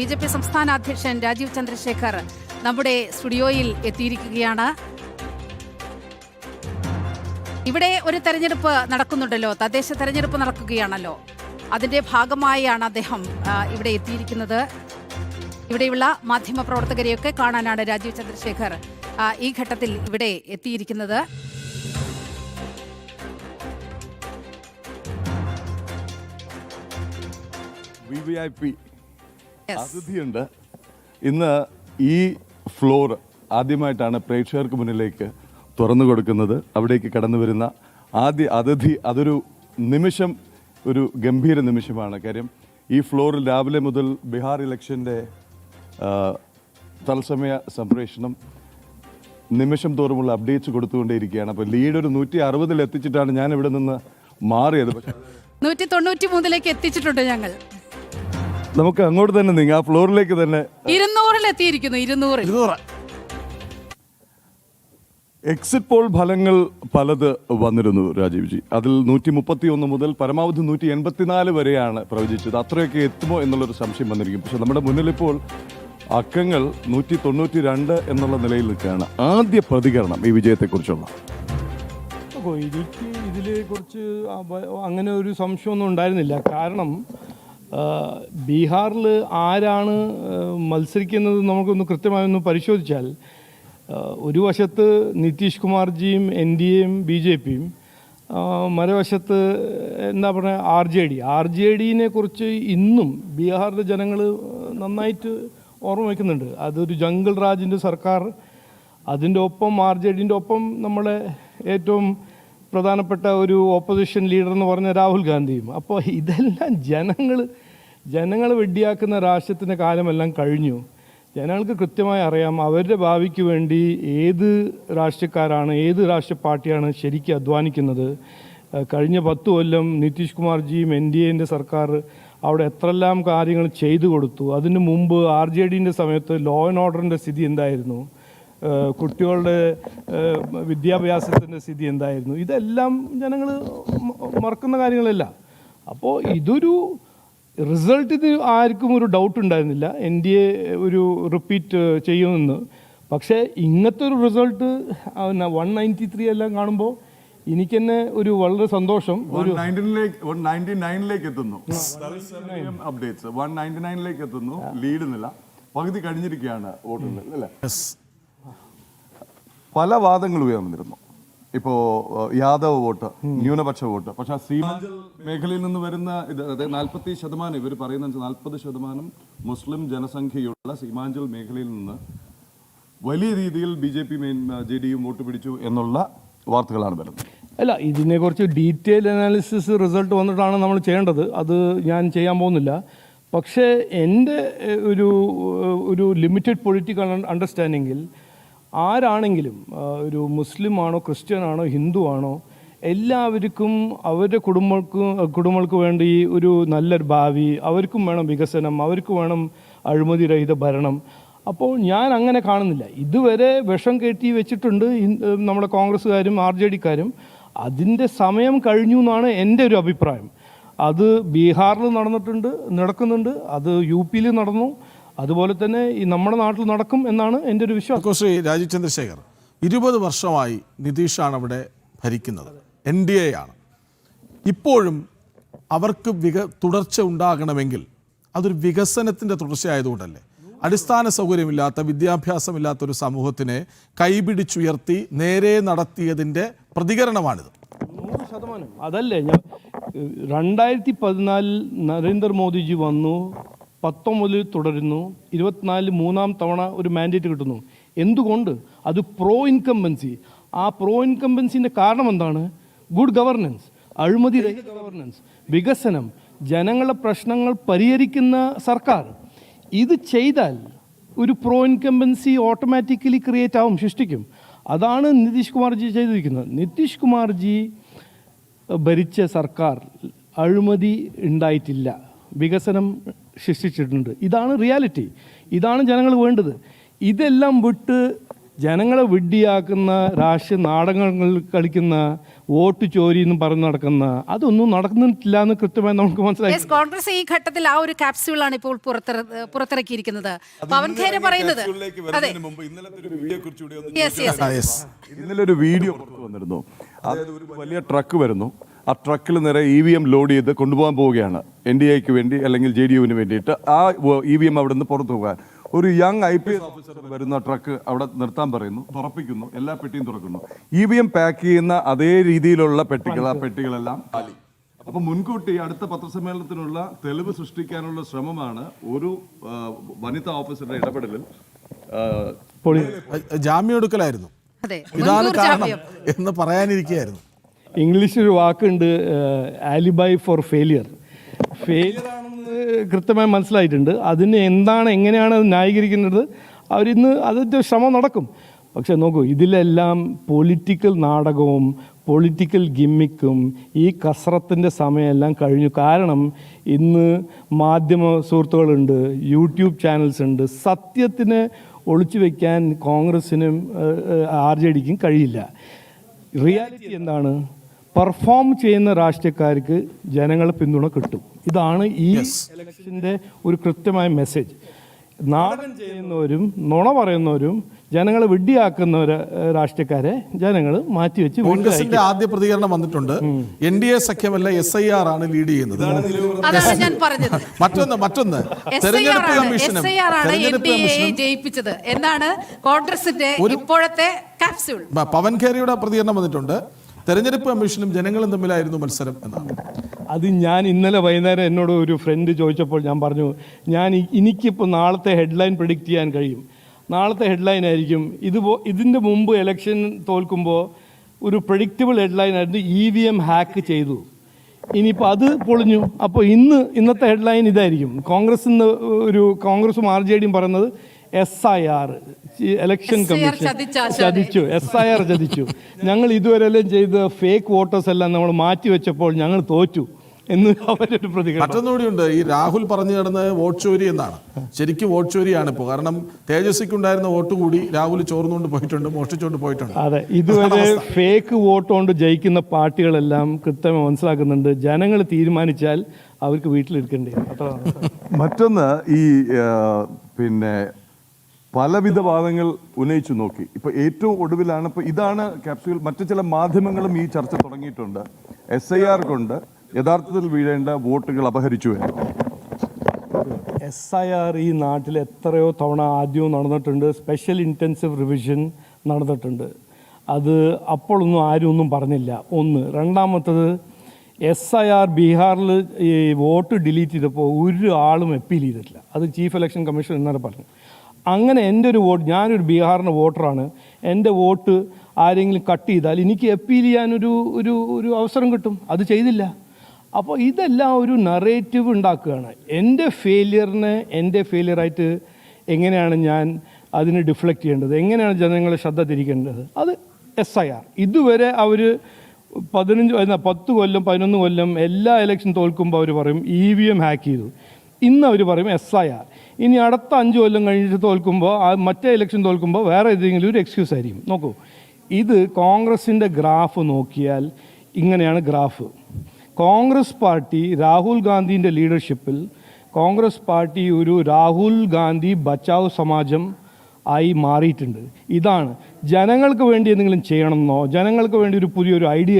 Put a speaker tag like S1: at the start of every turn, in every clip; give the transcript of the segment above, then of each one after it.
S1: B J P സംസ്ഥാന അധ്യക്ഷൻ രാജീവ് ചന്ദ്രശേഖർ നമ്മുടെ സ്റ്റുഡിയോയിൽ എത്തിയിരിക്കുകയാണ്. ഇവിടെ ഒരു തെരഞ്ഞെടുപ്പ് നടക്കുന്നുണ്ടല്ലോ. തദ്ദേശ തെരഞ്ഞെടുപ്പ് നടക്കുകയാണല്ലോ. അതിന്റെ ഭാഗമായാണ് അദ്ദേഹം ഇവിടെ എത്തിയിരിക്കുന്നത്. ഇവിടെയുള്ള മാധ്യമ പ്രവർത്തകരെയൊക്കെ കാണാനാണ് രാജീവ് ചന്ദ്രശേഖർ ഈ ഘട്ടത്തിൽ ഇവിടെ എത്തിയിരിക്കുന്നത്.
S2: V V I P. അതിഥിയുണ്ട് ഇന്ന് ഈ ഫ്ലോർ ആദ്യമായിട്ടാണ് പ്രേക്ഷകർക്ക് മുന്നിലേക്ക് തുറന്നു കൊടുക്കുന്നത്. അവിടേക്ക് കടന്നു വരുന്ന ആദ്യ അതിഥി അതൊരു നിമിഷം ഒരു ഗംഭീര നിമിഷമാണ്. കാര്യം ഈ ഫ്ലോറിൽ രാവിലെ മുതൽ ബീഹാർ ഇലക്ഷന്റെ തത്സമയ സംപ്രേഷണം നിമിഷം തോറുമുള്ള അപ്ഡേറ്റ്സ് കൊടുത്തുകൊണ്ടേയിരിക്കുകയാണ്. അപ്പോൾ ലീഡ് ഒരു നൂറ്റി അറുപതിൽ എത്തിച്ചിട്ടാണ് ഞാൻ ഇവിടെ നിന്ന് മാറിയത്.
S1: നൂറ്റി തൊണ്ണൂറ്റി മൂന്നിലേക്ക് എത്തിച്ചിട്ടുണ്ട് ഞങ്ങൾ.
S2: നമുക്ക് അങ്ങോട്ട് തന്നെ നീങ്ങാം ആ ഫ്ലോറിലേക്ക് തന്നെ.
S1: ഇരുന്നൂറിൽ എത്തിയിരിക്കുന്നു ഇരുന്നൂറിൽ.
S2: എക്സിറ്റ് പോൾ ഫലങ്ങൾ പലത് വന്നിരുന്നു രാജീവ് ജി. അതിൽ നൂറ്റി മുപ്പത്തി ഒന്ന് മുതൽ പരമാവധി നൂറ്റി എൺപത്തിനാല് വരെയാണ് പ്രവചിച്ചത്. അത്രയൊക്കെ എത്തുമോ എന്നുള്ളൊരു സംശയം വന്നിരിക്കും. പക്ഷെ നമ്മുടെ മുന്നിൽ ഇപ്പോൾ അക്കങ്ങൾ നൂറ്റി തൊണ്ണൂറ്റി രണ്ട് എന്നുള്ള നിലയിൽ നിൽക്കുകയാണ്. ആദ്യ പ്രതികരണം ഈ വിജയത്തെക്കുറിച്ചുള്ള.
S3: അപ്പോൾ എനിക്ക് ഇതിൽ കുറച്ച് അങ്ങനെ ഒരു സംശയമൊന്നും ഉണ്ടായിരുന്നില്ല. കാരണം ബീഹാറിൽ ആരാണ് മത്സരിക്കുന്നത് നമുക്കൊന്ന് കൃത്യമായൊന്ന് പരിശോധിച്ചാൽ ഒരു വശത്ത് നിതീഷ് കുമാർജിയും എൻ ഡി എയും ബി ജെ പിയും മറുവശത്ത് എന്താ പറയുക R J D. R J ഡിനെ കുറിച്ച് ഇന്നും ബീഹാറിലെ ജനങ്ങൾ നന്നായിട്ട് ഓർമ്മ വയ്ക്കുന്നുണ്ട് അതൊരു ജംഗിൾ രാജിന്റെ സർക്കാർ അതിന്റെ ഒപ്പം ആർ ജെ ഡിന്റെ ഒപ്പം നമ്മളെ ഏറ്റവും പ്രധാനപ്പെട്ട ഒരു ഓപ്പോസിഷൻ ലീഡർ എന്ന് പറഞ്ഞ രാഹുൽ ഗാന്ധിയും. അപ്പോൾ ഇതെല്ലാം ജനങ്ങൾ ജനങ്ങൾ വെടിയാക്കുന്ന രാഷ്ട്രത്തിന്റെ കാലമെല്ലാം കഴിഞ്ഞു. ജനങ്ങൾക്ക് കൃത്യമായി അറിയാം അവരുടെ ഭാവിക്ക് വേണ്ടി ഏത് രാഷ്ട്രീയക്കാരാണ് ഏത് രാഷ്ട്രീയ പാർട്ടിയാണ് ശരിക്കും അധ്വാനിക്കുന്നത്. കഴിഞ്ഞ പത്ത് കൊല്ലം നിതീഷ് കുമാർജിയും എൻ ഡി എന്റെ സർക്കാർ അവിടെ എത്രയെല്ലാം കാര്യങ്ങൾ ചെയ്തു കൊടുത്തു. അതിന് മുമ്പ് ആർ ജെ ഡിന്റെ സമയത്ത് ലോ ആൻഡ് ഓർഡറിന്റെ സ്ഥിതി എന്തായിരുന്നു? കുട്ടികളുടെ വിദ്യാഭ്യാസത്തിന്റെ സ്ഥിതി എന്തായിരുന്നു? ഇതെല്ലാം ജനങ്ങൾ മറക്കുന്ന കാര്യങ്ങളല്ല. അപ്പോൾ ഇതൊരു റിസൾട്ട് ഇത് ആർക്കും ഒരു ഡൗട്ട് ഉണ്ടായിരുന്നില്ല. എൻ ഡി എ ഒരു റിപ്പീറ്റ് ചെയ്യുമെന്ന്. പക്ഷേ ഇങ്ങനത്തെ ഒരു റിസൾട്ട് വൺ നയന്റി ത്രീ എല്ലാം കാണുമ്പോൾ എനിക്ക് തന്നെ ഒരു വളരെ സന്തോഷം. ഒരു
S2: നയന്റി നയനിലേക്ക് എത്തുന്നു. അപ്ഡേറ്റ്സ് വൺ നയന്റി നയനിലേക്ക് എത്തുന്നു. ലീഡ് നില. പകുതി കഴിഞ്ഞിരിക്കുകയാണ് വോട്ടുകൾ അല്ലേ? പല വാദങ്ങൾ ഉയർന്നിരുന്നു. ഇപ്പോ യാദവ് വോട്ട് ന്യൂനപക്ഷ വോട്ട്. പക്ഷെ ആ സീമാഞ്ചൽ മേഖലയിൽ നിന്ന് വരുന്ന ഇത് അതായത് നാൽപ്പത്തി ശതമാനം ഇവർ പറയുന്ന നാൽപ്പത് ശതമാനം മുസ്ലിം ജനസംഖ്യയുള്ള സീമാഞ്ചൽ മേഖലയിൽ നിന്ന് വലിയ രീതിയിൽ B J P main J ഡിയും വോട്ട് പിടിച്ചു എന്നുള്ള വാർത്തകളാണ് വരുന്നത്.
S3: അല്ല ഇതിനെക്കുറിച്ച് ഡീറ്റെയിൽ അനാലിസിസ് റിസൾട്ട് വന്നിട്ടാണ് നമ്മൾ ചെയ്യേണ്ടത്. അത് ഞാൻ ചെയ്യാൻ പോകുന്നില്ല. പക്ഷേ എന്റെ ഒരു ഒരു ലിമിറ്റഡ് പൊളിറ്റിക്കൽ അണ്ടർസ്റ്റാൻഡിങ്ങിൽ ആരാണെങ്കിലും ഒരു മുസ്ലിം ആണോ ക്രിസ്ത്യൻ ആണോ ഹിന്ദു ആണോ എല്ലാവർക്കും അവരുടെ കുടുംബങ്ങൾക്ക് കുടുംബങ്ങൾക്ക് വേണ്ടി ഒരു നല്ലൊരു ഭാവി അവർക്കും വേണം വികസനം അവർക്ക് വേണം അഴിമതി രഹിത ഭരണം. അപ്പോൾ ഞാൻ അങ്ങനെ കാണുന്നില്ല. ഇതുവരെ വിഷം കെട്ടി വെച്ചിട്ടുണ്ട് നമ്മുടെ കോൺഗ്രസ്സുകാരും ആർ ജെ ഡിക്കാരും. അതിന്റെ സമയം കഴിഞ്ഞു എന്നാണ് എന്റെ ഒരു അഭിപ്രായം. അത് ബീഹാറിൽ നടന്നിട്ടുണ്ട് നടക്കുന്നുണ്ട്. അത് യു പിയിൽ നടന്നു. അതുപോലെ തന്നെ ഈ നമ്മുടെ നാട്ടിൽ നടക്കും എന്നാണ് എന്റെ ഒരു വിശ്വാസം.
S4: ശ്രീ രാജീവ് ചന്ദ്രശേഖർ ഇരുപത് വർഷമായി നിതീഷാണ് അവിടെ ഭരിക്കുന്നത്. എൻ ഡി എ ആണ്. ഇപ്പോഴും അവർക്ക് വിക തുടർച്ച ഉണ്ടാകണമെങ്കിൽ അതൊരു വികസനത്തിന്റെ തുടർച്ചയായതുകൊണ്ടല്ലേ? അടിസ്ഥാന സൗകര്യമില്ലാത്ത വിദ്യാഭ്യാസമില്ലാത്ത ഒരു സമൂഹത്തിനെ കൈപിടിച്ചുയർത്തി നേരെ നടത്തിയതിന്റെ പ്രതികരണമാണിത്.
S3: നൂറ് ശതമാനം. അതല്ലേ ഞാൻ രണ്ടായിരത്തി പതിനാലിൽ നരേന്ദ്രമോദിജി വന്നു പത്തൊമ്പതിൽ തുടരുന്നു ഇരുപത്തിനാലിൽ മൂന്നാം തവണ ഒരു മാൻഡേറ്റ് കിട്ടുന്നു. എന്തുകൊണ്ട്? അത് പ്രോ ഇൻകംബൻസി ആ പ്രോ ഇൻകംബൻസിന്റെ കാരണം എന്താണ്? ഗുഡ് ഗവർണൻസ് അഴിമതി രഹിത ഗവർണൻസ് വികസനം ജനങ്ങളുടെ പ്രശ്നങ്ങൾ പരിഹരിക്കുന്ന സർക്കാർ. ഇത് ചെയ്താൽ ഒരു പ്രോ ഇൻകംബൻസി ഓട്ടോമാറ്റിക്കലി ക്രിയേറ്റ് ആവും സൃഷ്ടിക്കും. അതാണ് നിതീഷ് കുമാർജി ചെയ്തിരിക്കുന്നത്. നിതീഷ് കുമാർജി ഭരിച്ച സർക്കാർ അഴിമതി ഉണ്ടായിട്ടില്ല. വികസനം സൃഷ്ടിച്ചിട്ടുണ്ട്. ഇതാണ് റിയാലിറ്റി. ഇതാണ് ജനങ്ങൾ വേണ്ടത്. ഇതെല്ലാം വിട്ട് ജനങ്ങളെ വിഡ്ഢിയാക്കുന്ന രാഷ്ട്രീയ നാടകങ്ങൾ കളിക്കുന്ന വോട്ട് ചോരി എന്ന് പറഞ്ഞ് നടക്കുന്ന അതൊന്നും നടക്കുന്നില്ല എന്ന് കൃത്യമായി നമുക്ക് മനസ്സിലായി.
S1: കോൺഗ്രസ് ഈ ഘട്ടത്തിൽ ആ ഒരു ആണ് ഇപ്പോൾ പുറത്തിറ- പുറത്തിറക്കിയിരിക്കുന്നത്. പവൻ ഖേര പറയുന്നത്
S2: ഇന്നലെ ഒരു വീഡിയോ പുറത്തു വന്നിരുന്നു. അതായത് ഒരു വലിയ ട്രക്ക് വരുന്നു. ആ ട്രക്കിൽ നിറയെ ഇ വി എം ലോഡ് ചെയ്ത് കൊണ്ടുപോകാൻ പോവുകയാണ്. എൻ ഡി എക്ക് വേണ്ടി അല്ലെങ്കിൽ ജെ ഡി യുവിന് വേണ്ടിയിട്ട് ആ ഇ വി എം അവിടെ നിന്ന് പുറത്തു പോകാൻ. ഒരു young I P S officer വരുന്ന ട്രക്ക് അവിടെ നിർത്താൻ പറയുന്നു തുറപ്പിക്കുന്നു എല്ലാ പെട്ടിയും തുറക്കുന്നു. ഇ വി എം പാക്ക് ചെയ്യുന്ന അതേ രീതിയിലുള്ള പെട്ടികൾ ആ പെട്ടികളെല്ലാം കാലി അപ്പം മുൻകൂട്ടി അടുത്ത പത്രസമ്മേളനത്തിനുള്ള തെളിവ് സൃഷ്ടിക്കാനുള്ള ശ്രമമാണ് ഒരു വനിതാ ഓഫീസറുടെ ഇടപെടലിൽ
S4: ജാമ്യം എടുക്കലായിരുന്നു.
S1: അതെ
S4: ഇതാണ് കാരണം എന്ന് പറയാനിരിക്കുകയായിരുന്നു.
S3: ഇംഗ്ലീഷിൽ ഒരു വാക്കുണ്ട് ആലിബൈ ഫോർ ഫെയിലിയർ. ഫെയിലിയർ ആണെന്ന് കൃത്യമായി മനസ്സിലായിട്ടുണ്ട്. അതിന് എന്താണ് എങ്ങനെയാണ് അത് ന്യായീകരിക്കുന്നത്? അവരിന്ന് അതിന്റെ ശ്രമം നടക്കും. പക്ഷെ നോക്കൂ ഇതിലെല്ലാം പൊളിറ്റിക്കൽ നാടകവും പൊളിറ്റിക്കൽ ഗിമ്മിക്കും ഈ കസറത്തിന്റെ സമയമെല്ലാം കഴിഞ്ഞു. കാരണം ഇന്ന് മാധ്യമ സുഹൃത്തുക്കളുണ്ട് യൂട്യൂബ് ചാനൽസ് ഉണ്ട് സത്യത്തിന് ഒളിച്ചു വയ്ക്കാൻ കോൺഗ്രസ്സിനും ആർ ജെ ഡിക്കും കഴിയില്ല. റിയാലിറ്റി എന്താണ്? പെർഫോം ചെയ്യുന്ന രാഷ്ട്രീയക്കാർക്ക് ജനങ്ങളെ പിന്തുണ കിട്ടും. ഇതാണ് ഈ ഇലക്ഷന്റെ ഒരു കൃത്യമായ മെസ്സേജ് നാടൻ ചെയ്യുന്നവരും നുണ പറയുന്നവരും ജനങ്ങളെ വിഡ്ഡിയാക്കുന്ന രാഷ്ട്രീയക്കാരെ ജനങ്ങൾ മാറ്റിവെച്ച്
S4: കോൺഗ്രസിന്റെ ആദ്യ പ്രതികരണം വന്നിട്ടുണ്ട്. എൻ ഡി എ സഖ്യമല്ല എസ് ഐ ആർ ആണ് ലീഡ് ചെയ്യുന്നത്.
S1: അതാണ് ഞാൻ പറഞ്ഞത്.
S4: മറ്റൊന്ന് മറ്റൊന്ന്. തെരഞ്ഞെടുപ്പ്
S1: കമ്മീഷൻ
S4: കമ്മീഷനും തെരഞ്ഞെടുപ്പ്
S1: ജയിപ്പിച്ചത്. എന്നാണ് കോൺഗ്രസിന്റെ ഇപ്പോഴത്തെ
S4: പവൻ ഖേരിയുടെ പ്രതികരണം വന്നിട്ടുണ്ട്. തെരഞ്ഞെടുപ്പ് കമ്മീഷനും ജനങ്ങളും തമ്മിലായിരുന്നു മത്സരം എന്നാണ്.
S3: അത് ഞാൻ ഇന്നലെ വൈകുന്നേരം എന്നോട് ഒരു ഫ്രണ്ട് ചോദിച്ചപ്പോൾ ഞാൻ പറഞ്ഞു ഞാൻ എനിക്കിപ്പോൾ നാളത്തെ ഹെഡ്ലൈൻ പ്രിഡിക്റ്റ് ചെയ്യാൻ കഴിയും. നാളത്തെ ഹെഡ്ലൈൻ ആയിരിക്കും. ഇത് ഇതിന്റെ മുമ്പ് ഇലക്ഷൻ തോൽക്കുമ്പോൾ ഒരു പ്രഡിക്റ്റബിൾ ഹെഡ്ലൈൻ ആയിരുന്നു ഇ വി എം ഹാക്ക് ചെയ്തു. ഇനിയിപ്പോൾ അത് പൊളിഞ്ഞു. അപ്പോൾ ഇന്ന് ഇന്നത്തെ ഹെഡ്ലൈൻ ഇതായിരിക്കും. കോൺഗ്രസ് ഇന്ന് ഒരു കോൺഗ്രസും ആർ ജെ ഡിയും പറയുന്നത് S I R election commission
S1: ചതിച്ച
S3: S I R ചതിച്ചു. ഞങ്ങൾ ഇതുവരെല്ലാം ചെയ്ത ഫേക്ക് വോട്ടേഴ്സ് എല്ലാം നമ്മൾ മാറ്റി വെച്ചപ്പോൾ ഞങ്ങൾ തോറ്റു എന്ന് അവരൊരു പ്രതികരണം.
S4: മറ്റൊന്നുകൂടിയുണ്ട് ഈ രാഹുൽ പറഞ്ഞു കിടന്ന് വോട്ട് ചോരി എന്നാണ്. ശരിക്കും വോട്ട് ചോരിയാണ് ഇപ്പോൾ. കാരണം തേജസ്വിക്ക് ഉണ്ടായിരുന്ന വോട്ട് കൂടി രാഹുൽ ചോർന്നുകൊണ്ട് പോയിട്ടുണ്ട് മോഷ്ടിച്ചുകൊണ്ട് പോയിട്ടുണ്ട്.
S3: അതെ ഇതുവരെ ഫേക്ക് വോട്ട് കൊണ്ട് ജയിക്കുന്ന പാർട്ടികളെല്ലാം കൃത്യമായി മനസ്സിലാക്കുന്നുണ്ട്. ജനങ്ങൾ തീരുമാനിച്ചാൽ അവർക്ക് വീട്ടിലിരിക്കേണ്ടി അത്ര
S2: മറ്റൊന്ന് ഈ പിന്നെ പലവിധ വാദങ്ങൾ ഉന്നയിച്ചു നോക്കി. ഇപ്പൊ ഏറ്റവും ഒടുവിലാണ് ഇപ്പൊ ഇതാണ് ക്യാപ്സ്യൂൾ. മറ്റു ചില മാധ്യമങ്ങളും ഈ ചർച്ച തുടങ്ങിയിട്ടുണ്ട്. എസ് ഐ ആർ കൊണ്ട് യഥാർത്ഥത്തിൽ വീഴേണ്ട വോട്ടുകൾ അപഹരിച്ചു
S3: എസ് ഐ ആർ ഈ നാട്ടിൽ എത്രയോ തവണ ആദ്യവും നടന്നിട്ടുണ്ട്. സ്പെഷ്യൽ ഇന്റൻസീവ് റിവിഷൻ നടന്നിട്ടുണ്ട്. അത് അപ്പോഴൊന്നും ആരും ഒന്നും പറഞ്ഞില്ല. ഒന്ന്. രണ്ടാമത്തത് എസ് ഐ ആർ ബീഹാറിൽ ഈ വോട്ട് ഡിലീറ്റ് ചെയ്തപ്പോൾ ഒരു ആളും അപ്പീൽ ചെയ്തിട്ടില്ല. അത് ചീഫ് ഇലക്ഷൻ കമ്മീഷൻ ഇന്നലെ പറഞ്ഞു അങ്ങനെ എന്റെ ഒരു വോട്ട് ഞാനൊരു ബീഹാറിന്റെ വോട്ടറാണ്. എന്റെ വോട്ട് ആരെങ്കിലും കട്ട് ചെയ്താൽ എനിക്ക് അപ്പീൽ ചെയ്യാനൊരു ഒരു ഒരു അവസരം കിട്ടും. അത് ചെയ്തില്ല. അപ്പോൾ ഇതെല്ലാം ഒരു നറേറ്റീവ് ഉണ്ടാക്കുകയാണ്. എന്റെ ഫെയിലിയറിനെ എന്റെ ഫെയിലിയറായിട്ട് എങ്ങനെയാണ് ഞാൻ അതിന് ഡിഫ്ലക്റ്റ് ചെയ്യേണ്ടത്? എങ്ങനെയാണ് ജനങ്ങളെ ശ്രദ്ധ തിരിക്കേണ്ടത്? അത് എസ് ഐ ആർ ഇതുവരെ അവർ പതിനഞ്ച് പത്ത് കൊല്ലം പതിനൊന്ന് കൊല്ലം എല്ലാ ഇലക്ഷൻ തോൽക്കുമ്പോൾ അവർ പറയും ഇ വി എം ഹാക്ക് ചെയ്തു. ഇന്ന് അവർ പറയും എസ് ഐ ആർ ഇനി അടുത്ത അഞ്ച് കൊല്ലം കഴിഞ്ഞിട്ട് തോൽക്കുമ്പോൾ മറ്റേ ഇലക്ഷൻ തോൽക്കുമ്പോൾ വേറെ ഏതെങ്കിലും ഒരു എക്സ്ക്യൂസ് ആയിരിക്കും. നോക്കൂ ഇത് കോൺഗ്രസിന്റെ ഗ്രാഫ് നോക്കിയാൽ ഇങ്ങനെയാണ് ഗ്രാഫ് കോൺഗ്രസ് പാർട്ടി രാഹുൽ ഗാന്ധിന്റെ ലീഡർഷിപ്പിൽ കോൺഗ്രസ് പാർട്ടി ഒരു രാഹുൽ ഗാന്ധി ബച്ചാവ് സമാജം ആയി മാറിയിട്ടുണ്ട്. ഇതാണ്. ജനങ്ങൾക്ക് വേണ്ടി എന്തെങ്കിലും ചെയ്യണമെന്നോ ജനങ്ങൾക്ക് വേണ്ടി ഒരു പുതിയൊരു ഐഡിയ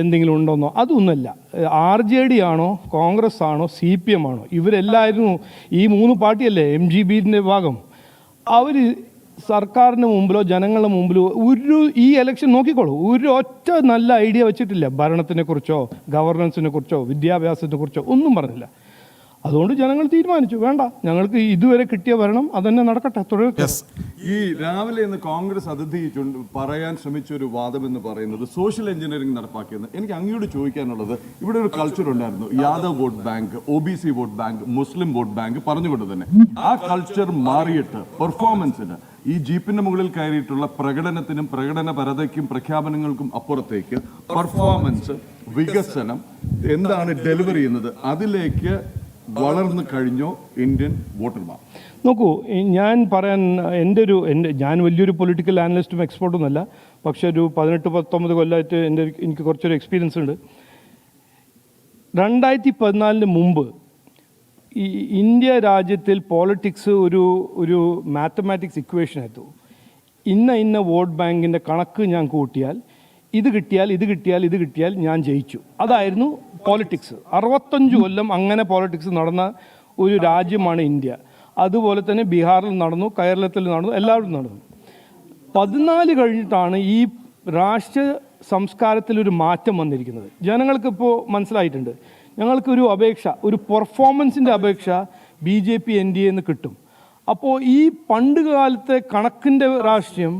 S3: എന്തെങ്കിലും ഉണ്ടോന്നോ അതൊന്നുമല്ല. ആർ ജെ ഡി ആണോ കോൺഗ്രസ് ആണോ സി പി എം ആണോ ഇവരെല്ലായിരുന്നു ഈ മൂന്ന് പാർട്ടിയല്ലേ എം ജി ബിന്റെ ഭാഗം. അവർ സർക്കാരിന് മുമ്പിലോ ജനങ്ങളുടെ മുമ്പിലോ ഒരു ഈ ഇലക്ഷൻ നോക്കിക്കോളൂ. ഒരു ഒറ്റ നല്ല ഐഡിയ വെച്ചിട്ടില്ല. ഭരണത്തിനെ കുറിച്ചോ ഗവർണൻസിനെ കുറിച്ചോ വിദ്യാഭ്യാസത്തിനെ കുറിച്ചോ ഒന്നും പറഞ്ഞില്ല. അതുകൊണ്ട് ജനങ്ങൾ തീരുമാനിച്ചു. വേണ്ട. ഞങ്ങൾക്ക് ഇതുവരെ കിട്ടിയ ഭരണം അതന്നെ നടക്കട്ടെ.
S2: ഈ രാവിലെ ഇന്ന് കോൺഗ്രസ് അതിഥി പറയാൻ ശ്രമിച്ച ഒരു വാദം എന്ന് പറയുന്നത് സോഷ്യൽ എഞ്ചിനീയറിംഗ് നടപ്പാക്കിയെന്ന്. എനിക്ക് അങ്ങോട്ട് ചോദിക്കാനുള്ളത് ഇവിടെ ഒരു കൾച്ചർ ഉണ്ടായിരുന്നു. Yadav vote bank O B C vote bank Muslim vote bank പറഞ്ഞുകൊണ്ട് തന്നെ. ആ കൾച്ചർ മാറിയിട്ട് പെർഫോമൻസിന് ഈ ജീപ്പിന്റെ മുകളിൽ കയറിയിട്ടുള്ള പ്രകടനത്തിനും പ്രകടനപരതയ്ക്കും പ്രഖ്യാപനങ്ങൾക്കും അപ്പുറത്തേക്ക് പെർഫോമൻസ് വികസനം എന്താണ് ഡെലിവറി ചെയ്യുന്നത് അതിലേക്ക് വളർന്നു കഴിഞ്ഞോ ഇന്ത്യൻ വോട്ടർമാർ?
S3: നോക്കൂ ഞാൻ പറയാൻ എന്റെ ഒരു എന്റെ ഞാൻ വലിയൊരു പൊളിറ്റിക്കൽ ആനലിസ്റ്റും എക്സ്പേർട്ടും അല്ല. പക്ഷേ ഒരു പതിനെട്ട് പത്തൊമ്പത് കൊല്ലമായിട്ട് എന്റെ എനിക്ക് കുറച്ചൊരു എക്സ്പീരിയൻസ് ഉണ്ട്. രണ്ടായിരത്തി പതിനാലിന് മുമ്പ് ഈ ഇന്ത്യ രാജ്യത്തിൽ പോളിറ്റിക്സ് ഒരു ഒരു മാത്തമാറ്റിക്സ് ഇക്വേഷൻ ആയിരുന്നു. ഇന്ന ഇന്ന വോട്ട് ബാങ്കിന്റെ കണക്ക് ഞാൻ കൂട്ടിയാൽ ഇത് കിട്ടിയാൽ ഇത് കിട്ടിയാൽ ഇത് കിട്ടിയാൽ ഞാൻ ജയിച്ചു. അതായിരുന്നു പോളിറ്റിക്സ് അറുപത്തഞ്ച് കൊല്ലം അങ്ങനെ പോളിറ്റിക്സ് നടന്ന ഒരു രാജ്യമാണ് ഇന്ത്യ. അതുപോലെ തന്നെ ബീഹാറിൽ നടന്നു കേരളത്തിൽ നടന്നു എല്ലാവരും നടന്നു. പതിനാല് കഴിഞ്ഞിട്ടാണ് ഈ രാഷ്ട്ര സംസ്കാരത്തിൽ ഒരു മാറ്റം വന്നിരിക്കുന്നത്. ജനങ്ങൾക്കിപ്പോൾ മനസ്സിലായിട്ടുണ്ട് ഞങ്ങൾക്കൊരു അപേക്ഷ ഒരു പെർഫോമൻസിന്റെ അപേക്ഷ B J P N D എന്ന് കിട്ടും. അപ്പോൾ ഈ പണ്ട് കാലത്തെ കണക്കിന്റെ രാഷ്ട്രീയം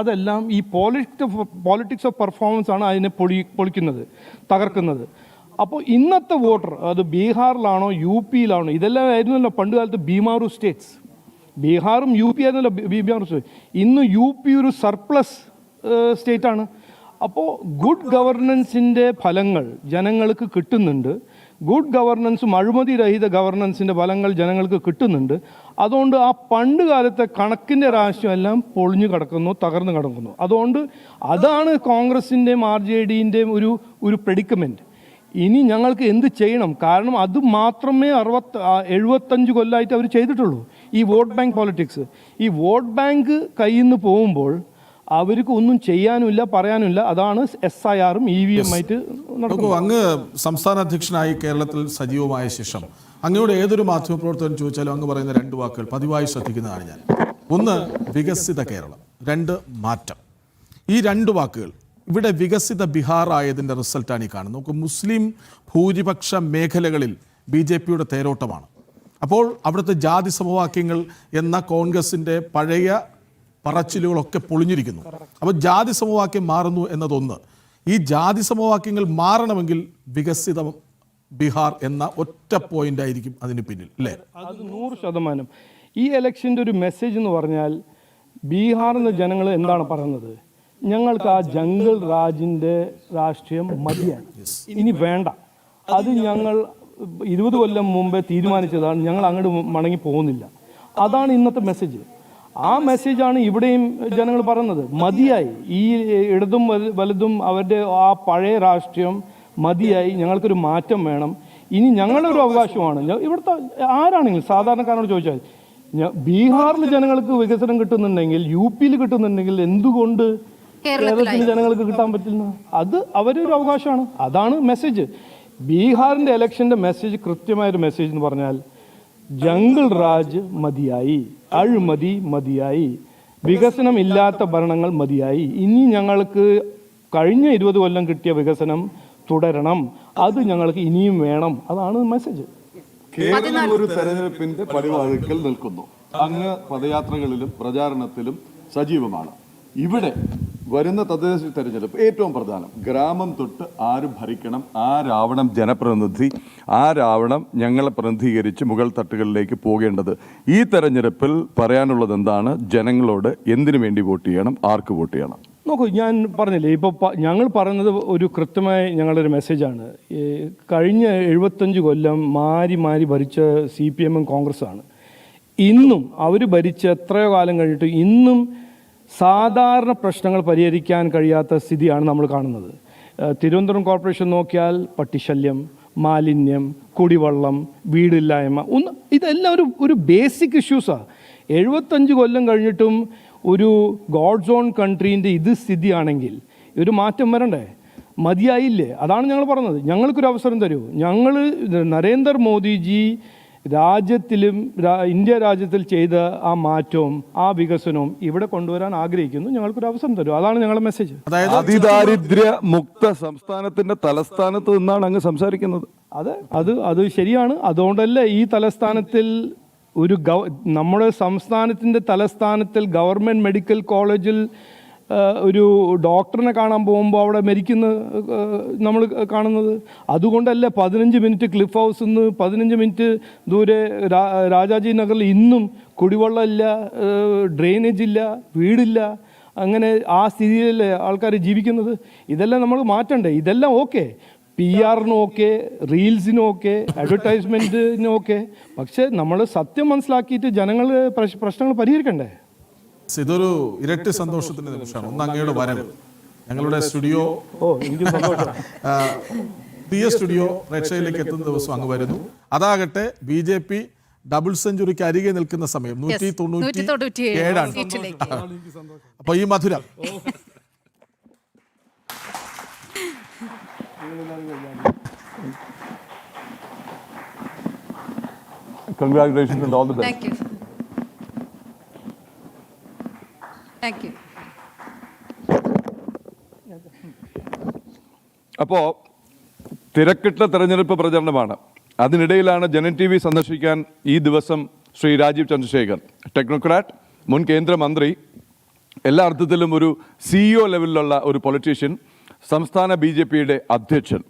S3: അതെല്ലാം ഈ പോളിറ്റിക്സ് പോളിറ്റിക്സ് ഓഫ് പെർഫോമൻസ് ആണ് അതിനെ പൊളി പൊളിക്കുന്നത് തകർക്കുന്നത്. അപ്പോൾ ഇന്നത്തെ വോട്ടർ അത് ബീഹാറിലാണോ യു പിയിലാണോ ഇതെല്ലാം ആയിരുന്നല്ലോ പണ്ട് കാലത്ത് ബീമാറു സ്റ്റേറ്റ്സ്. ബീഹാറും യു പി ആയിരുന്നല്ലോ ബീമാറു സ്റ്റേറ്റ് ഇന്ന് യു പി ഒരു സർപ്ലസ് സ്റ്റേറ്റ് ആണ് അപ്പോൾ ഗുഡ് ഗവർണൻസിന്റെ ഫലങ്ങൾ ജനങ്ങൾക്ക് കിട്ടുന്നുണ്ട്. ഗുഡ് ഗവർണൻസും അഴിമതി രഹിത ഗവർണൻസിന്റെ ഫലങ്ങൾ ജനങ്ങൾക്ക് കിട്ടുന്നുണ്ട്. അതുകൊണ്ട് ആ പണ്ട് കാലത്തെ കണക്കിന്റെ രാഷ്ട്രീയം എല്ലാം പൊളിഞ്ഞു കിടക്കുന്നു തകർന്നു കിടക്കുന്നു. അതുകൊണ്ട് അതാണ് കോൺഗ്രസിന്റെയും ആർ ജെ ഡിന്റെയും ഒരു ഒരു പ്രെഡിക്കമെന്റ് ഇനി ഞങ്ങൾക്ക് എന്ത് ചെയ്യണം? കാരണം അത് മാത്രമേ അറുപത്ത് എഴുപത്തഞ്ച് കൊല്ലമായിട്ട് അവർ ചെയ്തിട്ടുള്ളൂ. ഈ വോട്ട് ബാങ്ക് പോളിറ്റിക്സ്. ഈ വോട്ട് ബാങ്ക് കയ്യിൽ നിന്ന് പോകുമ്പോൾ അവർക്ക് ഒന്നും ചെയ്യാനുമില്ല പറയാനുമില്ല. അതാണ് എസ് ഐ ആറും ഇ വി എം ആയിട്ട്
S4: നടക്കും അങ്ങ് സംസ്ഥാന അധ്യക്ഷനായി കേരളത്തിൽ സജീവമായ ശേഷം അങ്ങയുടെ ഏതൊരു മാധ്യമപ്രവർത്തകൻ ചോദിച്ചാലും അങ്ങ് പറയുന്ന രണ്ട് വാക്കുകൾ പതിവായി ശ്രദ്ധിക്കുന്നതാണ് ഞാൻ. ഒന്ന് വികസിത കേരളം. രണ്ട് മാറ്റം. ഈ രണ്ട് വാക്കുകൾ ഇവിടെ വികസിത ബിഹാർ ആയതിന്റെ റിസൾട്ടാണ് ഈ കാണുന്നത്. നമുക്ക് മുസ്ലിം ഭൂരിപക്ഷ മേഖലകളിൽ ബി ജെ പിയുടെ തേരോട്ടമാണ്. അപ്പോൾ അവിടുത്തെ ജാതി സമവാക്യങ്ങൾ എന്ന കോൺഗ്രസിന്റെ പഴയ പറച്ചിലുകളൊക്കെ പൊളിഞ്ഞിരിക്കുന്നു. അപ്പോൾ ജാതി സമവാക്യം മാറുന്നു എന്നതൊന്ന്. ഈ ജാതി സമവാക്യങ്ങൾ മാറണമെങ്കിൽ വികസിത ബീഹാർ എന്ന ഒറ്റ പോയിന്റ് ആയിരിക്കും അതിന് പിന്നിൽ അല്ലേ?
S3: അത് നൂറ് ശതമാനം. ഈ ഇലക്ഷന്റെ ഒരു മെസ്സേജ് എന്ന് പറഞ്ഞാൽ ബീഹാറിലെ ജനങ്ങൾ എന്താണ് പറയുന്നത്? ഞങ്ങൾക്ക് ആ ജംഗിൾ രാജിന്റെ രാഷ്ട്രീയം മതിയാണ്. ഇനി വേണ്ട. അത് ഞങ്ങൾ ഇരുപത് കൊല്ലം മുമ്പേ തീരുമാനിച്ചതാണ്. ഞങ്ങൾ അങ്ങോട്ട് മടങ്ങി പോകുന്നില്ല. അതാണ് ഇന്നത്തെ മെസ്സേജ് ആ മെസ്സേജാണ് ഇവിടെയും ജനങ്ങൾ പറയുന്നത്. മതിയായി. ഈ ഇടതും വല- വലുതും അവരുടെ ആ പഴയ രാഷ്ട്രീയം മതിയായി. ഞങ്ങൾക്കൊരു മാറ്റം വേണം. ഇനി ഞങ്ങളുടെ ഒരു അവകാശമാണ് ഇവിടുത്തെ ആരാണെങ്കിലും സാധാരണക്കാരനോട് ചോദിച്ചാൽ ബീഹാറിൽ ജനങ്ങൾക്ക് വികസനം കിട്ടുന്നുണ്ടെങ്കിൽ യു പിയിൽ കിട്ടുന്നുണ്ടെങ്കിൽ എന്തുകൊണ്ട് കേരളത്തിൽ ജനങ്ങൾക്ക് കിട്ടാൻ പറ്റില്ല അത് അവരൊരു അവകാശമാണ്. അതാണ് മെസ്സേജ് ബീഹാറിന്റെ ഇലക്ഷന്റെ മെസ്സേജ് കൃത്യമായൊരു മെസ്സേജ് എന്ന് പറഞ്ഞാൽ ജംഗിൾ രാജ് മതിയായി അഴിമതി മതിയായി വികസനം ഇല്ലാത്ത ഭരണങ്ങൾ മതിയായി. ഇനി ഞങ്ങൾക്ക് കഴിഞ്ഞ ഇരുപത് കൊല്ലം കിട്ടിയ വികസനം തുടരണം. അത് ഞങ്ങൾക്ക് ഇനിയും വേണം. അതാണ് മെസ്സേജ്
S2: കേരളം ഒരു തെരഞ്ഞെടുപ്പിന്റെ പടിവാതിക്കൽ നിൽക്കുന്നു. അങ്ങ് പദയാത്രകളിലും പ്രചാരണത്തിലും സജീവമാണ്. ഇവിടെ വരുന്ന തദ്ദേശ തെരഞ്ഞെടുപ്പ് ഏറ്റവും പ്രധാനം. ഗ്രാമം തൊട്ട് ആര് ഭരിക്കണം ആ ആരാവണം ജനപ്രതിനിധി ആ ആരാവണം ഞങ്ങളെ പ്രതിനിധീകരിച്ച് മുകൾ തട്ടുകളിലേക്ക് പോകേണ്ടത്. ഈ തെരഞ്ഞെടുപ്പിൽ പറയാനുള്ളത് എന്താണ്? ജനങ്ങളോട് എന്തിനു വേണ്ടി വോട്ട് ചെയ്യണം? ആർക്ക് വോട്ട് ചെയ്യണം?
S3: നോക്കൂ ഞാൻ പറഞ്ഞില്ലേ ഇപ്പോൾ ഞങ്ങൾ പറയുന്നത് ഒരു കൃത്യമായ ഞങ്ങളൊരു മെസ്സേജാണ്. കഴിഞ്ഞ എഴുപത്തഞ്ച് കൊല്ലം മാറി മാറി ഭരിച്ച സി പി എമ്മും കോൺഗ്രസ്സാണ്. ഇന്നും അവർ ഭരിച്ച എത്രയോ കാലം കഴിഞ്ഞിട്ട് ഇന്നും സാധാരണ പ്രശ്നങ്ങൾ പരിഹരിക്കാൻ കഴിയാത്ത സ്ഥിതിയാണ് നമ്മൾ കാണുന്നത്. തിരുവനന്തപുരം കോർപ്പറേഷൻ നോക്കിയാൽ പട്ടിശല്യം മാലിന്യം കുടിവെള്ളം വീടില്ലായ്മ ഒന്ന് ഇതെല്ലാം ഒരു ഒരു ബേസിക് ഇഷ്യൂസാണ് എഴുപത്തഞ്ച് കൊല്ലം കഴിഞ്ഞിട്ടും ഒരു ഗോഡ് സോൺ കൺട്രീന്റെ ഇത് സ്ഥിതിയാണെങ്കിൽ ഒരു മാറ്റം വരണ്ടേ? മതിയായില്ലേ? അതാണ് ഞങ്ങൾ പറഞ്ഞത്. ഞങ്ങൾക്കൊരു അവസരം തരൂ. ഞങ്ങൾ നരേന്ദ്രമോദിജി രാജ്യത്തിലും ഇന്ത്യ രാജ്യത്തിൽ ചെയ്ത ആ മാറ്റവും ആ വികസനവും ഇവിടെ കൊണ്ടുവരാൻ ആഗ്രഹിക്കുന്നു. ഞങ്ങൾക്കൊരു അവസരം തരും. അതാണ് ഞങ്ങളുടെ മെസ്സേജ്
S4: അതായത്
S2: അതിദാരിദ്ര്യ മുക്ത സംസ്ഥാനത്തിന്റെ തലസ്ഥാനത്ത് നിന്നാണ് അങ്ങ് സംസാരിക്കുന്നത്.
S3: അതെ അത് അത് ശരിയാണ്. അതുകൊണ്ടല്ലേ ഈ തലസ്ഥാനത്തിൽ ഒരു ഗവ നമ്മുടെ സംസ്ഥാനത്തിന്റെ തലസ്ഥാനത്തിൽ ഗവൺമെന്റ് മെഡിക്കൽ കോളേജിൽ ഒരു ഡോക്ടറിനെ കാണാൻ പോകുമ്പോൾ അവിടെ മരിക്കുന്ന നമ്മൾ കാണുന്നത്. അതുകൊണ്ടല്ലേ പതിനഞ്ച് മിനിറ്റ് ക്ലിഫ് ഹൗസ് നിന്ന് പതിനഞ്ച് മിനിറ്റ് ദൂരെ രാജാജി നഗറിൽ ഇന്നും കുടിവെള്ളമില്ല ഡ്രെയിനേജ് ഇല്ല വീടില്ല. അങ്ങനെ ആ സ്ഥിതിയിലല്ലേ ആൾക്കാർ ജീവിക്കുന്നത്. ഇതെല്ലാം നമ്മൾ മാറ്റണ്ടേ? ഇതെല്ലാം ഓക്കെ. പി ആറിനും ഓക്കെ റീൽസിനും ഓക്കെ അഡ്വർടൈസ്മെന്റിനും ഓക്കെ. പക്ഷേ നമ്മൾ സത്യം മനസ്സിലാക്കിയിട്ട് ജനങ്ങൾ പ്രശ്നങ്ങൾ പരിഹരിക്കണ്ടേ?
S4: ഇതൊരു ഇരട്ടി സന്തോഷത്തിന്റെ നിമിഷമാണ്. ഒന്ന് അങ്ങയുടെ വരവ്. ഞങ്ങളുടെ സ്റ്റുഡിയോ പുതിയ സ്റ്റുഡിയോ പ്രേക്ഷകരിലേക്ക് എത്തുന്ന ദിവസം അങ്ങ് വരുന്നു. അതാകട്ടെ ബി ജെ പി ഡബിൾ സെഞ്ചുറിക്ക് അരികെ നിൽക്കുന്ന സമയം. നൂറ്റി തൊണ്ണൂറ്റി
S1: തൊണ്ണൂറ്റി
S4: ഏഴാണ്. അപ്പൊ ഈ മധുര.
S2: Congratulations and all the best
S1: thank you thank you
S5: അപ്പോൾ തിരക്കിട്ട തെരഞ്ഞെടുപ്പ് പ്രചരണമാണ്. അതിനിടയിലാണ് ജനൻ ടി വി സന്ദർശിക്കാൻ ഈ ദിവസം ശ്രീ രാജീവ് ചന്ദ്രശേഖർ ടെക്നോക്രാറ്റ് മുൻ കേന്ദ്രമന്ത്രി എല്ലാ അർത്ഥത്തിലും ഒരു സിഇഒ ലെവലിലുള്ള ഒരു പൊളിറ്റീഷ്യൻ സംസ്ഥാന ബി ജെ പിയുടെ അധ്യക്ഷൻ.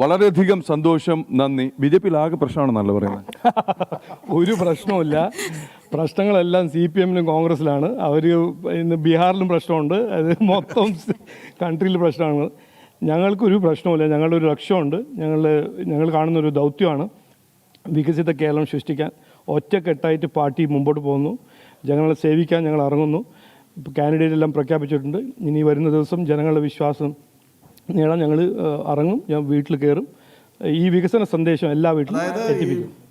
S5: വളരെയധികം സന്തോഷം നന്ദി. ബി ജെ പിയിൽ ആകെ പ്രശ്നമാണെന്നല്ല പറയുന്നത്?
S3: ഒരു പ്രശ്നവുമില്ല. പ്രശ്നങ്ങളെല്ലാം സി പി എമ്മിനും കോൺഗ്രസ്സിലാണ്. അവർ ഇന്ന് ബീഹാറിലും പ്രശ്നമുണ്ട്. അത് മൊത്തം കൺട്രിയിൽ പ്രശ്നമാണ്. ഞങ്ങൾക്കൊരു പ്രശ്നമില്ല ഞങ്ങളുടെ ഒരു ലക്ഷ്യമുണ്ട്. ഞങ്ങൾ ഞങ്ങൾ കാണുന്നൊരു ദൗത്യമാണ് വികസിത കേരളം സൃഷ്ടിക്കാൻ. ഒറ്റക്കെട്ടായിട്ട് പാർട്ടി മുമ്പോട്ട് പോകുന്നു. ജനങ്ങളെ സേവിക്കാൻ ഞങ്ങൾ ഇറങ്ങുന്നു. കാൻഡിഡേറ്റ് എല്ലാം പ്രഖ്യാപിച്ചിട്ടുണ്ട്. ഇനി വരുന്ന ദിവസം ജനങ്ങളുടെ വിശ്വാസം നേടാൻ ഞങ്ങൾ ഇറങ്ങും. ഞാൻ വീട്ടിൽ കയറും ഈ വികസന സന്ദേശം എല്ലാ വീട്ടിലും എത്തിപ്പിക്കും.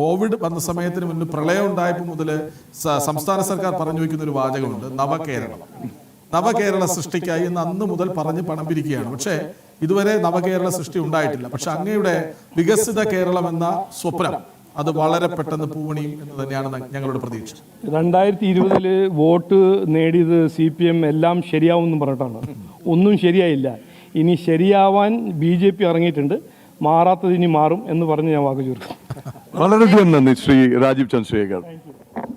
S4: കോവിഡ് വന്ന സമയത്തിന് മുൻപ് പ്രളയം ഉണ്ടായപ്പോൾ മുതൽ സംസ്ഥാന സർക്കാർ പറഞ്ഞു വയ്ക്കുന്ന ഒരു വാചകമുണ്ട് നവകേരളം. നവകേരള സൃഷ്ടിക്കായി എന്ന് അന്ന് മുതൽ പറഞ്ഞ് പണം പിരിക്കുകയാണ് പക്ഷേ ഇതുവരെ നവകേരള സൃഷ്ടി ഉണ്ടായിട്ടില്ല. പക്ഷെ അങ്ങയുടെ വികസിത കേരളം എന്ന സ്വപ്നം അത് വളരെ പെട്ടെന്ന് പൂവണിയും എന്ന് തന്നെയാണ് ഞങ്ങളുടെ പ്രതീക്ഷ.
S3: രണ്ടായിരത്തി ഇരുപതിൽ വോട്ട് നേടിയത് സി പി എം എല്ലാം ശരിയാവും എന്ന് പറഞ്ഞിട്ടാണ്. ഒന്നും ശരിയായില്ല. ഇനി ശരിയാവാൻ ബി ജെ പി ഇറങ്ങിയിട്ടുണ്ട്. മാറാത്തത് ഇനി മാറും എന്ന് പറഞ്ഞ് ഞാൻ വാക്ക് ചുരുക്കും
S5: വളരെയധികം നന്ദി ശ്രീ രാജീവ് ചന്ദ്രശേഖർ.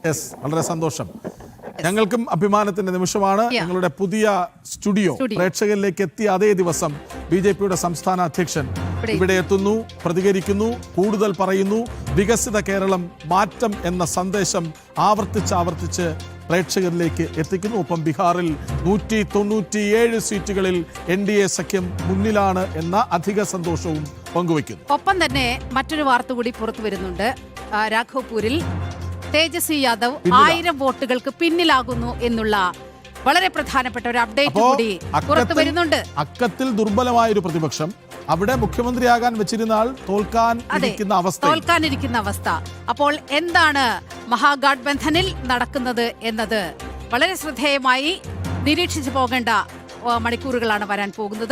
S4: യെസ് വളരെ സന്തോഷം. ഞങ്ങൾക്കും അഭിമാനത്തിന്റെ നിമിഷമാണ്. ഞങ്ങളുടെ പുതിയ സ്റ്റുഡിയോ
S1: Studio.
S4: പ്രേക്ഷകരിലേക്ക് എത്തിയ അതേ ദിവസം ബി ജെ പിയുടെ സംസ്ഥാന അധ്യക്ഷൻ ഇവിടെ എത്തുന്നു പ്രതികരിക്കുന്നു കൂടുതൽ പറയുന്നു. വികസിത കേരളം മാറ്റം എന്ന സന്ദേശം ആവർത്തിച്ച് ആവർത്തിച്ച് പ്രേക്ഷകരിലേക്ക് എത്തിക്കുന്നു. ഒപ്പം ബീഹാറിൽ നൂറ്റി തൊണ്ണൂറ്റിയേഴ് സീറ്റുകളിൽ എൻ ഡി എ സഖ്യം മുന്നിലാണ് എന്ന അധിക സന്തോഷവും പങ്കുവയ്ക്കുന്നു.
S1: ഒപ്പം തന്നെ മറ്റൊരു വാർത്ത കൂടി പുറത്തു വരുന്നുണ്ട്. രാഘവ്പൂരിൽ തേജസ്വി യാദവ് ആയിരം വോട്ടുകൾക്ക് പിന്നിലാകുന്നു എന്നുള്ള വളരെ പ്രധാനപ്പെട്ട ഒരു അപ്ഡേറ്റ് കൂടി പുറത്തു വരുന്നുണ്ട്.
S4: അക്കത്തിൽ ദുർബലമായ ഒരു പ്രതിപക്ഷം. അവിടെ മുഖ്യമന്ത്രിയാകാൻ വെച്ചിരുന്ന ആൾ തോൽക്കാൻ ഇരിക്കുന്ന അവസ്ഥ
S1: തോൽക്കാനിരിക്കുന്ന അവസ്ഥ. അപ്പോൾ എന്താണ് മഹാഗാഠ്ബന്ധനിൽ നടക്കുന്നത് എന്നത്? വളരെ ശ്രദ്ധേയമായി നിരീക്ഷിച്ചു പോകേണ്ട മണിക്കൂറുകളാണ് വരാൻ പോകുന്നത്.